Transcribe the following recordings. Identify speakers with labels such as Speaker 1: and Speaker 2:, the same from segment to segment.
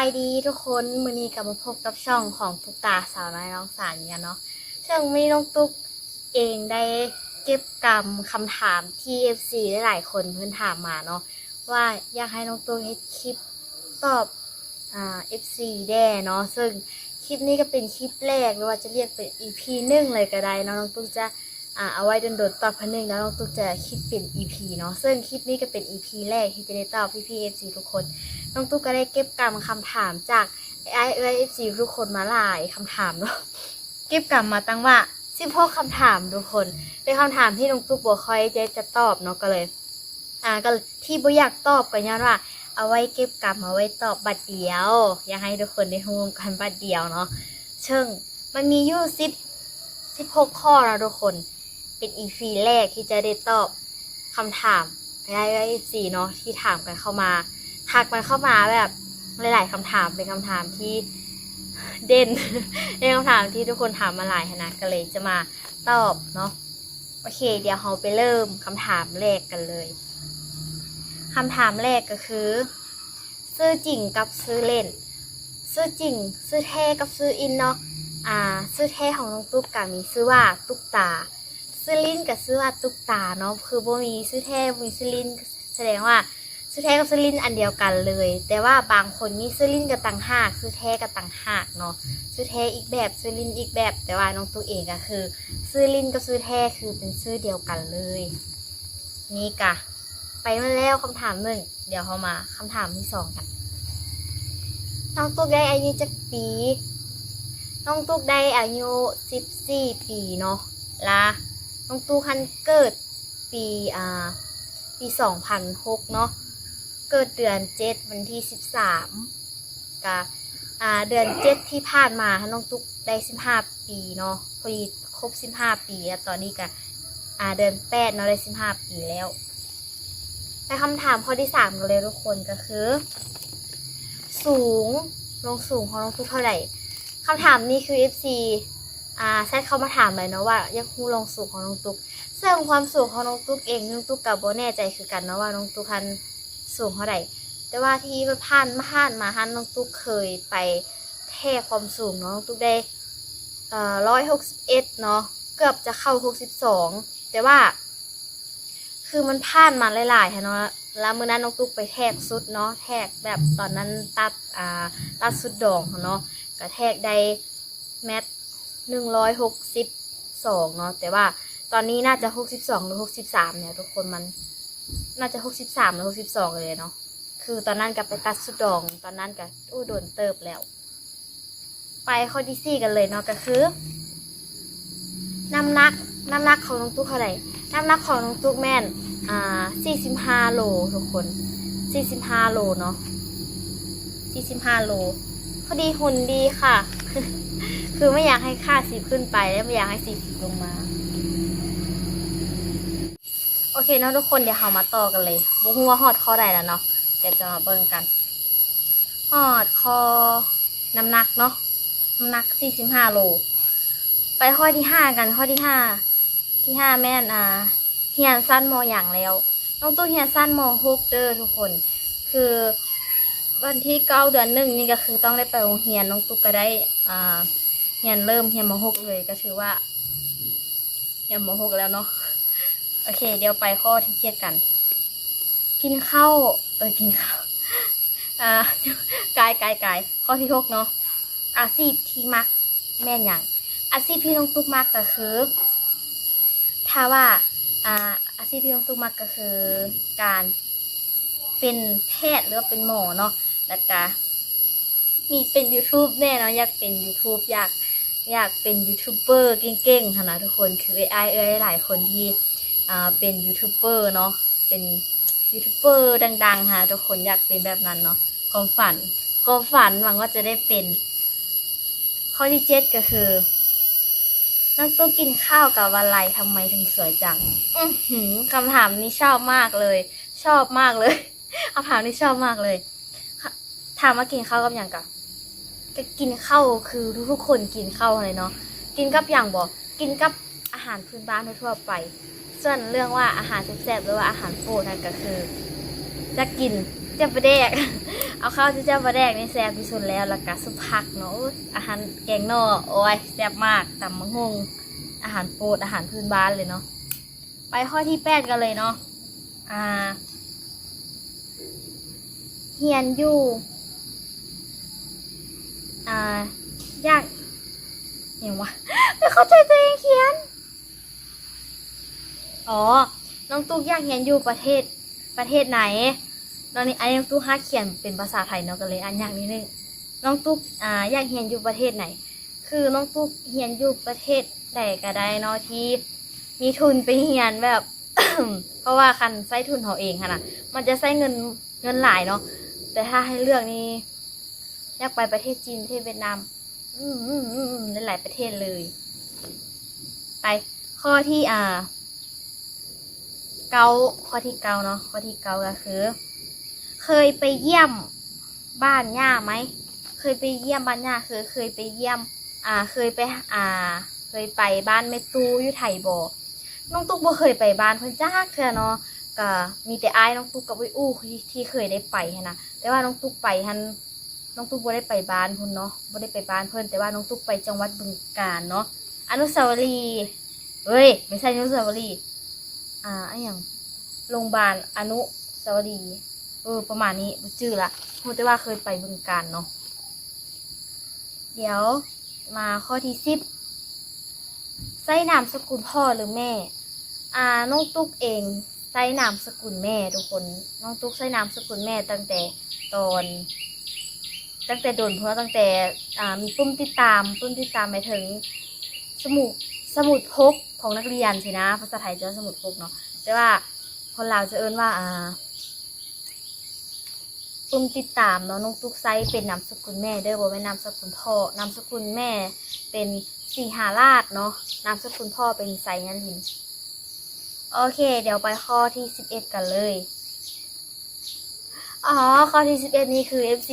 Speaker 1: ายดีทุกคนมือนี้กลับมาพบกับช่องของตุกตาสาวน้อยน้องสารกันเนาะซึ่งมีน้องตุ๊กเองได้เก็บกรรมคำถามที่ FC ได้หลายคนเพิ่อนถามมาเนาะว่าอยากให้น้องตุ๊กให้คลิปตอบอ่า FC แด่เนาะซึ่งคลิปนี้ก็เป็นคลิปแรกหรือว่าจะเรียกเป็น EP หนึ่งเลยก็ได้เนาะน้องตุ๊กจะ อ่าเอาไว้โดนตอบพันหนึ่งแล้วน้องตุ๊กจะคิดเป็น EP เนาะซึ่งคลิปนี้ก็เป็น EP แรกที่จะได้ตอบพี่ๆ FC ทุกคนน้องตุ๊กก็ได้เก็บกรรมคำถามจากไอเอฟซีทุกคนมาหลายคำถามเนาะเก็บกรรมมาตั้งว่าสิบหกคำถามทุกคน เป็นคำถามที่น้องตุ๊กบัวคอยจะจะตอบเนาะก็เลย อ่าก็ที่บ่อยากตอบก็ย้อนว่าเอาไว้เก็บกรรมเอาไว้ตอบบัดเดียว อยากให้ทุกคนได้ฮู้กันบัดเดียวเนาะเชิงมันมีอยู่สิบสิบหกข้อแล้วทุกคน เป็นอีฟีแรกที่จะได้ตอบคำถามไอเอฟซีเนาะที่ถามกันเข้ามาทักมันเข้ามาแบบหลาย ๆคำถามเป็นคำถามที่เด่นเป็นคำถามที่ทุกคนถามมาหลายนะก็เลยจะมาตอบเนาะโอเค เดี๋ยวเราไปเริ่มคำถามแรกกันเลยคำถามแรกก็คือ ซื้อจริงกับซื้อเล่น ซื้อจริง ซื้อแท้กับซื้ออินเนาะอ่า ซื้อแท้ของน้องตุ๊กกะมีซื้อว่าตุ๊กตา ซื้อลิ้นกับซื้อว่าตุ๊กตาเนาะคือบ่มีซื้อแท้บ่มีซื้อลิ้นแสดงว่าซื้อแท้กับซื้อลิ้นอันเดียวกันเลย แต่ว่าบางคนนี่ซื้อลิ้นกับต่างหากซื้อแท้กับต่างหากเนาะซื้อแท้อีกแบบซื้อลิ้นอีกแบบ แต่ว่าน้องตัวเองก็คือ ซื้อลิ้นกับซื้อแท้คือเป็นซื้อเดียวกันเลย นี่กะ ไปมาแล้วคำถามหนึ่งเดี๋ยวเขามาคำถามที่สองกันน้องตุ๊กได้อายุจักปี น้องตุ๊กได้อายุสิบสี่ปีเนาะละ น้องตุ๊กคันเกิดปีอ่าปีสองพันหกเนาะเกิดเดือนเจ็ดวันที่สิบสามกะอ่าเดือนเจ็ดที่ผ่านมาน้องตุ๊กได้สิบห้าปีเนาะพอดีครบสิบห้าปีแล้วตอนนี้กะอ่าเดือนแปดเนาะได้สิบห้าปีแล้วแต่คำถามข้อที่สามกันเลยทุกคนก็คือ สูงลงสูงของน้องตุ๊กเท่าไหร่คำถามนี้คือ FC อ่าแซดเข้ามาถามเลยเนาะว่ายากรู้ลงสูงของน้องตุ๊กซึ่งความสูงของน้องตุ๊กเองน้องตุ๊กกับโบแน่ใจคือกันเนาะว่าน้องตุ๊กคันสูงเท่าไหร่แต่ว่าที่ผ่านมาผ่านมาฮันน้องตุ๊กเคยไปเท่ความสูงเนาะน้องตุ๊กได้เอ่อร้อยหกสิบเอ็ดเนาะเกือบจะเข้าหกสิบสองแต่ว่า คือมันผ่านมาหลายๆค่ะเนาะแล้วมื้อนั้นน้องตุ๊กไปแทกสุดเนาะแทกแบบตอนนั้นตัดอ่าตัดสุดดองเนาะก็แทกได้แมท หนึ่งร้อยหกสิบสองเนาะแต่ว่าตอนนี้น่าจะหกสิบสองหรือหกสิบสามเนี่ยทุกคนมันน่าจะหกสิบสามหรือหกสิบสองเลยเนาะคือตอนนั้นกับไปตัดสุดดอง ตอนนั้นกับอู้โดนเติบแล้ว ไปข้อที่สี่กันเลยเนาะก็คือน้ำหนักน้ำหนักของน้องตุ๊กเท่าไหร่น้ำหนักของน้องตุ๊กแม่นอ่าสี่สิบห้าโลทุกคนสี่สิบห้าโลเนาะสี่สิบห้าโลพอดีหุ่นดีค่ะ คือไม่อยากให้ค่าสิบขึ้นไป แล้วไม่อยากให้สี่สิบลงมา โอเคเนาะทุกคนเดี๋ยวเรามาต่อกันเลยบุ้งว่าฮอดข้อใดแล้วเนาะเดี๋ยวจะมาเบิ่งกันฮอดคอน้ำหนักเนาะน้ำหนักสี่สิบห้าโลไปข้อที่ห้ากันข้อที่ห้าที่ห้าแม่นอ่าเฮียนสั้นมออย่างแล้วน้องตู้เฮียนสั้นมหกเด้อทุกคน คือวันที่เก้าเดือนหนึ่งนี่ก็คือต้องได้ไปโรงเรียนน้องตุ๊กก็ได้อ่า เฮียนเริ่มเฮียนมหกเลยก็ถือว่าเฮียนมหกแล้วเนาะโอเค เดี๋ยวไปข้อที่เจ็ดกัน กินข้าวเออกินข้าวอ่ากายกายกายข้อที่หกเนาะอาชีพที่มักแม่นอย่างอาชีพที่น้องตุ๊กมักก็คือ ถ้าว่าอ่าอาชีพที่น้องตุ๊กมักก็คือการเป็นแพทย์หรือว่าเป็นหมอเนาะแล้วก็มีเป็น YouTube แน่เนาะอยากเป็น YouTube อยาก อยากเป็นยูทูบเบอร์เก่งๆค่ะนะทุกคนคือไอเอ้ยหลายคนที่อ่าเป็นยูทูบเบอร์เนาะเป็นยูทูบเบอร์ดังๆค่ะทุกคนอยากเป็นแบบนั้นเนาะความฝันความฝันหวังว่าจะได้เป็น ข้อที่เจ็ดก็คือน้องตู้กินข้าวกับอะไรทำไมถึงสวยจัง อือหือคำถามนี้ชอบมากเลย ชอบมากเลยคำถามนี้ชอบมากเลยถามว่ากินข้าวกับอย่างกับ ก็กินข้าวคือทุกๆคนกินข้าวเลยเนาะกินกับอย่างบอกกินกับอาหารพื้นบ้านทั่วไป ส่วนเรื่องว่าอาหารแซ่บๆหรือว่าอาหารโปรดนั่นก็คือ จะกินเจ้าประแดก เอาข้าวที่เจ้าประแดกนี่แซ่บที่สุดแล้วแล้วก็สุปผักเนาะอุ๊ยอาหารแกงนอโอ้ยแซ่บมากตำมะฮงอาหารโปรดอาหารพื้นบ้านเลยเนาะไปข้อที่แปดกันเลยเนาะอ่าเฮียนอยู่ อ่ายากอย่างวะไม่เข้าใจตัวเองเขียน อ๋อ น้องตุ๊กอยากเรียนอยู่ประเทศประเทศไหน ตอนนี้อันนี้น้องตุ๊กฮักเขียนเป็นภาษาไทยเนาะก็เลยอันยากนิดนึง น้องตุ๊กอ่าอยากเรียนอยู่ประเทศไหน คือน้องตุ๊กเรียนอยู่ประเทศใดก็ได้เนาะที่มีทุนไปเรียนแบบ เพราะว่าคันใช้ทุนเขาเองค่ะนะมันจะใช้เงินเงินหลายเนาะ แต่ถ้าให้เลือกนี่ อยากไปประเทศจีนประเทศเวียดนาม อืมอืมอืมหลายประเทศเลย ไปข้อที่อ่า เกาข้อที่เกาเนาะข้อที่เกาก็คือ เคยไปเยี่ยมบ้านย่าไหมเคยไปเยี่ยมบ้านย่าคือเคยไปเยี่ยม อ่า เคยไปอ่า เคยไปบ้านแม่ตูอยู่ไทยบ่น้องตุ๊กบ่เคยไปบ้านเพิ่นจ้าเทื่อเนาะก็มีแต่อายน้องตุ๊กกับอุ้อู้ที่เคยได้ไปนนะแต่ว่าน้องตุ๊กไปหัน น้องตุ๊กบ่ได้ไปบ้านพิ่นเนาะบ่ได้ไปบ้านเพิ่นแต่ว่าน้องตุ๊กไปจังหวัดบึงกาฬเนาะอนุสาวรีย์เอ้ยไม่ใช่อนุสาวรีย์อ่าไออย่างโรงพยาบาลอนุสาวรีย์เออประมาณนี้บ่จื้อละพูดแต่ว่าเคยไปบึงการเนาะเดี๋ยวมาข้อที่สิบใส่นามสกุลพ่อหรือแม่ อ่าน้องตุ๊กเองใส่นามสกุลแม่ทุกคนน้องตุ๊กใส่นามสกุลแม่ตั้งแต่ตอน ตั้งแต่โดนเพราะตั้งแต่มีปุ่มติดตามปุ่มติดตามไปถึงสมุดสมุดพกของนักเรียนสินะ ภาษาไทยจะว่าสมุดพกเนาะแต่ว่าคนลาวจะเอิ้นว่าอ่าปุ่มติดตามเนาะน้องตุ๊กไซเป็นนามสกุลแม่เด้อบ่แม่นนามสกุลพ่อนามสกุลแม่เป็นสีหาราชเนาะนามสกุลพ่อเป็นไซนันลินโอเค เดี๋ยวไปข้อที่สิบเอ็ดกันเลย อ๋อ ข้อที่สิบเอ็ดนี่คือ FC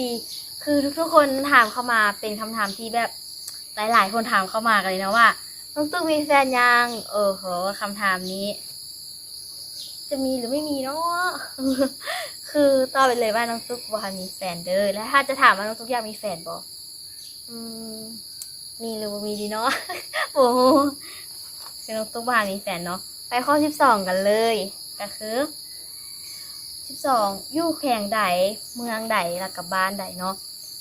Speaker 1: คือทุกคนถามเข้ามาเป็นคำถามที่แบบหลาย ๆ คนถามเข้ามากันเลยนะว่าน้องตุ๊กมีแฟนยังเออโหคำถามนี้ จะมีหรือไม่มีเนาะคือตอบไปเลยว่าน้องตุ๊กบ่ทันมีแฟนเด้อแล้วถ้าจะถามว่าน้องตุ๊กอยากมีแฟนบอืมมีหรือบ่มีดีเนาะโอ้โหคือน้องตุ๊กบ่ทันมีแฟนเนาะไปข้อสิบสองกันเลยก็คือสิบสองอยู่แข่งใดเมืองใดแล้วกับบ้านใดเนาะ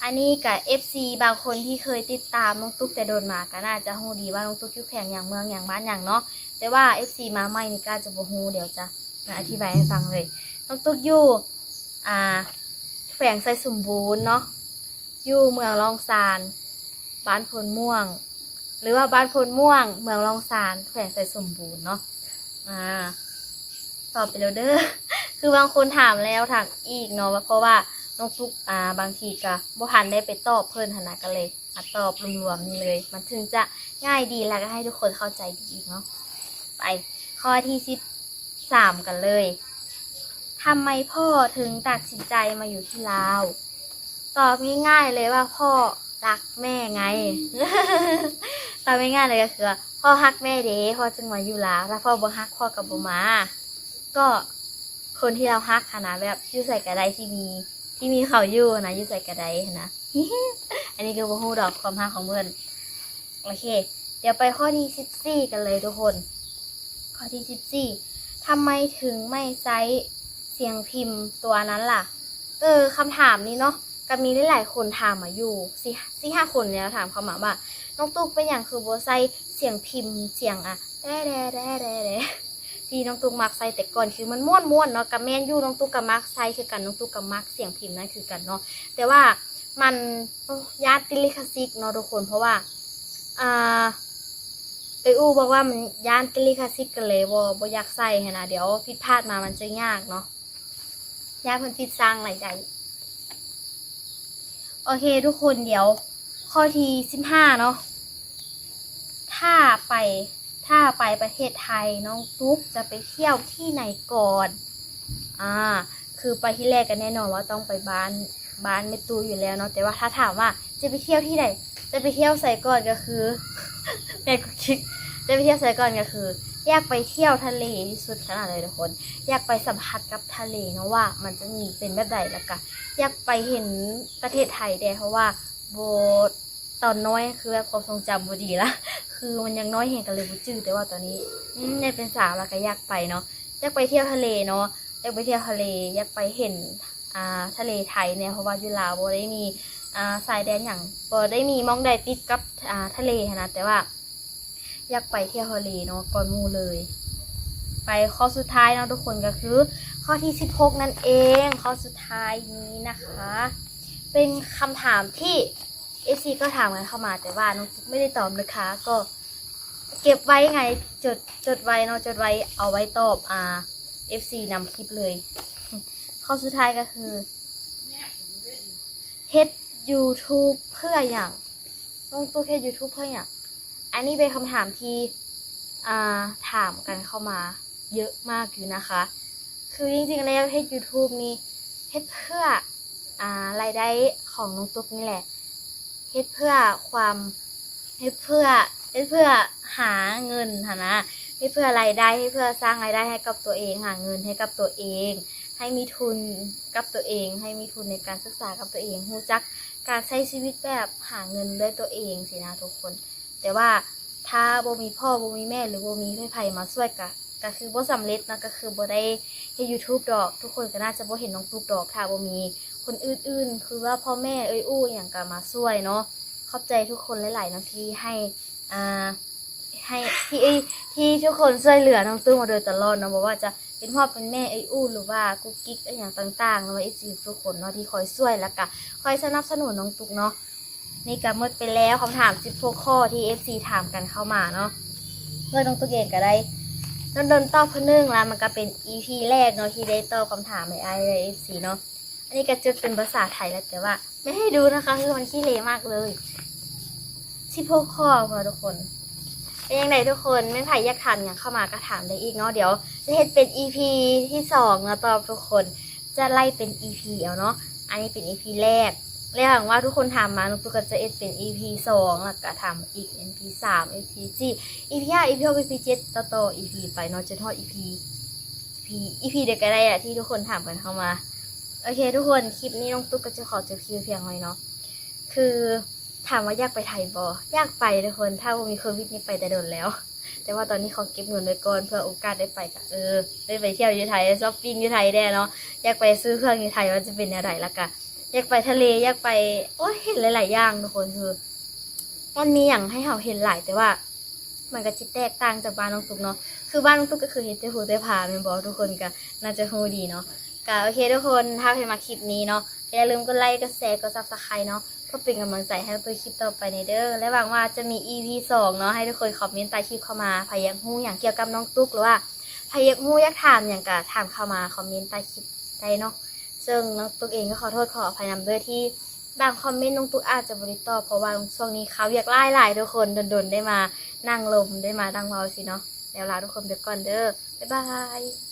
Speaker 1: อันนี้กับ FC บางคนที่เคยติดตามน้องตุ๊กแต่โดนมาก็น่าจะฮู้ดีว่าน้องตุ๊กอยู่แข่งอย่างเมืองอย่างบ้านอย่างเนาะแต่ว่า FC มาใหม่นี่ก็จะบ่ฮู้เดี๋ยวจะมาอธิบายให้ฟังเลยน้องตุ๊กอยู่อ่าแขวงไซสมบูรณ์เนาะอยู่เมืองลองซานบ้านพลม่วง หรือว่าบ้านพลม่วง เมืองลองซานแขวงไซสมบูรณ์เนาะอ่าตอบไปแล้วเด้อคือบางคนถามแล้วถามอีกเนาะเพราะว่า น้องซุกอ่าบางทีก็บ่ทันได้ไปตอบเพิ่นหนนะก็เลยมาตอบรวมๆนี่เลย มันถึงจะง่ายดีแล้วก็ให้ทุกคนเข้าใจดีเนาะไปข้อที่สิบสามกันเลยทำไมพ่อถึงตัดสินใจมาอยู่ที่ลาว ตอบง่ายๆเลยว่าพ่อรักแม่ไง ตอบง่ายๆเลยก็คือพ่อฮักแม่เด้พ่อจึงมาอยู่ลาวถ้าพ่อบ่ฮักพ่อกับบ่มา ก็คนที่เราฮักค่ะนะแบบอยู่ใส่กระไดที่มี ที่มีเขาอยู่นะอยู่ใส่กระไดนะอันนี้คือบ่ฮู้ดอกความฮักของเพื่อนโอเค เดี๋ยวไปข้อที่สิบสี่กันเลยทุกคน ข้อที่สิบสี่ทำไมถึงไม่ไซส์เสียงพิมพ์ตัวนั้นล่ะ เออคำถามนี้เนาะก็มีหลายๆคนถามมาอยู่สี่สี่ห้าคนเนี่ยถามเขามาว่าน้องตุ๊กเป็นอย่างคือโบไซเสียงพิมพ์เสียงอะแด่แด่แด่แด่แด่ ที่น้องตุ๊กมักใส่แต่ก่อนคือมันม่วนม่วนๆเนาะกับแมนยูน้องตุ๊กกับมักใส่คือกันน้องตุ๊กกับมักเสียงพิมพ์นั่นคือกันเนาะแต่ว่ามันโอ้ยาติลิขสิทธิ์เนาะทุกคนเพราะว่าอ่าเออูบอกว่ามันย่านติลิขสิทธิ์กันเลยบ่บ่อยากใส่หั้นะเดี๋ยวผิดพลาดมามันจะยากเนาะยากเพิ่นผิดสร้างอะไรใดโอเคทุกคนเดี๋ยวข้อที่สิบห้าเนาะถ้าไป ถ้าไปประเทศไทยน้องตุ๊กจะไปเที่ยวที่ไหนก่อนอ่าคือไปที่แรกกันแน่นอนว่าต้องไปบ้านบ้านแม่ตูอยู่แล้วเนาะแต่ว่าถ้าถามว่าจะไปเที่ยวที่ไหน จะไปเที่ยวใส่ก่อนก็คือแม่ก็คิดจะไปเที่ยวใส่ก่อนก็คือ อยากไปเที่ยวทะเลที่สุดขนาดเลยทุกคน อยากไปสัมผัสกับทะเลเนาะว่า มันจะมีเป็นแบบใดแล้วก็อยากไปเห็นประเทศไทยแดเพราะว่าโบ ตอนน้อยคือแบบความทรงจำบ่ดีละคือมันยังน้อยเห็นกันเลยบ่จื้อแต่ว่าตอนนี้อืมได้เป็นสาวแล้วก็อยากไปเนาะอยากไปเที่ยวทะเลเนาะอยากไปเที่ยวทะเลอยากไปเห็นอ่าทะเลไทยเนี่ยเพราะว่าอยู่ลาวบ่ได้มีอ่าสายแดนอย่างบ่ได้มีมองใดติดกับอ่าทะเลนะแต่ว่าอยากไปเที่ยวทะเลเนาะก่อนมูเลย ไปข้อสุดท้ายเนาะทุกคนก็คือ ข้อที่ 16 นั่นเอง ข้อสุดท้ายนี้นะคะ เป็นคำถามที่ FC ก็ถามกันเข้ามาแต่ว่าน้องกิ๊กไม่ได้ตอบนะคะ ก็เก็บไว้ไงจดจดไว้เนาะจดไว้เอาไว้ตอบอ่า FC นำคลิปเลย ข้อสุดท้ายก็คือเฮ็ด YouTube เพื่ออย่างน้องตุ๊กเฮ็ด YouTube เพื่ออย่าง อันนี้เป็นคำถามที่อ่าถามกันเข้ามาเยอะมากอยู่นะคะ คือจริงๆแล้วเฮ็ด YouTube นี่เฮ็ดเพื่ออ่ารายได้ของน้องตุ๊กนี่แหละ เฮ็ดเพื่อความเฮ็ดเพื่อเฮ็ดเพื่อหาเงินหานะเฮ็ดเพื่อรายได้ให้เพื่อสร้างรายได้ให้กับตัวเองหาเงินให้กับตัวเอง ให้มีทุนกับตัวเอง ให้มีทุนในการศึกษากับตัวเองรู้จักการใช้ชีวิตแบบหาเงินด้วยตัวเองสินะทุกคน แต่ว่าถ้าโบมีพ่อโบมีแม่หรือโบ่มีไผๆมาช่วยกะก็คือโบ่สำเร็จนะก็คือโบได้เฮ็ด YouTube ดอก ทุกคนก็น่าจะโบเห็นน้องตุ๊กดอกถ้าบ่มี คนอื่นๆ คือว่าพ่อแม่เอ้ยอู้อย่างก็มาช่วยเนาะขอบใจทุกคนหลายๆเนาะที่ให้อ่าให้ที่ที่ทุกคนช่วยเหลือน้องตุ๊กมาโดยตลอดเนาะบ่ว่าจะเป็นพ่อเป็นแม่เอ้อู้หรือว่ากุ๊กกิ๊กอหย่างต่างๆเนาะไอ้จีทุกคนเนาะที่คอยช่วยแล้วก็คอยสนับสนุนน้องตุ๊กเนาะนี่ก็หมดไปแล้วคำถาม16ข้อที่ FC ถามกันเข้ามาเนาะเพื่อน้องตุ๊กเองก็ได้ดนดนตอบคนนึงแล้วมันก็เป็น EP แรกเนาะที่ได้ตอบคำถามในไอเอฟซีเนาะ อันนี้ก็จะเป็นภาษาไทยแล้วแต่ว่า ไม่ให้ดูนะคะ คือมันขี้เละมากเลย16ข้อพอทุกคนเป็นยังไงทุกคนไม่ไผ่อยากถามอย่างเข้ามาก็ถามได้อีกเนาะเดี๋ยว จะเห็นเป็น EP ที่สองนะตอบทุกคนจะไล่เป็น EP เอาเนาะอันนี้เป็น EP แรกแล้วหวังว่าทุกคนถามมานุกก็จะเอ็ดเป็น EP สองแล้วก็ทำอีก EP สาม EP สี่ EP ห้า EP หก EP เจ็ดต่อต่อ EP ไปเนาะจนทอด EP EP EP เด็กก็ได้อะที่ทุกคนถามกันเข้ามา โอเค ทุกคนคลิปนี้น้องตุ๊กก็จะขอจบคลิปเพียงเท่านี้เนาะคือถามว่าอยากไปไทยบออยากไปทุกคน ถ้ามีโควิดนี่ไปแต่โดนแล้ว แต่ว่าตอนนี้เขาเก็บเงินไว้ก่อนเพื่อโอกาสได้ไปกะเออได้ไปเที่ยวอยู่ไทยช้อปปิ้งอยู่ไทยได้เนาะอยากไปซื้อเครื่องอยู่ไทยว่าจะเป็นอะไรละกะอยากไปทะเลอยากไปโอ้ยเห็นหลาย ๆ อย่างทุกคนคือมันมีอย่างให้เราเห็นหลายแต่ว่า มันก็จิแตกต่างจากบ้านน้องตุ๊กเนาะคือบ้านน้องตุ๊กก็คือเห็นแต่หูแต่ผาเป็นบอทุกคนก็น่าจะฮู้ดีเนาะ ก็โอเคทุกคนถ้าใครมาคลิปนี้เนาะอย่าลืมกดไลค์กดแชร์กดซับสไครต์เนาะเพื่อเป็นกำลังใจให้ตัวคลิปต่อไปในเด้อและหวังว่าจะมี EP สองเนาะให้ทุกคนคอมเมนต์ใต้คลิปเข้ามาพายักฮู้อย่างเกี่ยวกับน้องตุ๊กหรือว่าพายักฮู้อยากถามอย่างก็ถามเข้ามาคอมเมนต์ใต้คลิปได้เนาะซึ่งน้องตุ๊กเองก็ขอโทษขออภัยนำด้วยที่บางคอมเมนต์น้องตุ๊กอาจจะบริตอบเพราะว่าช่วงนี้เขาอยากไล่หลายทุกคนดนๆได้มานั่งลมได้มาดังเบาสิเนาะแล้วลาทุกคนไปก่อนเด้อบ๊ายบาย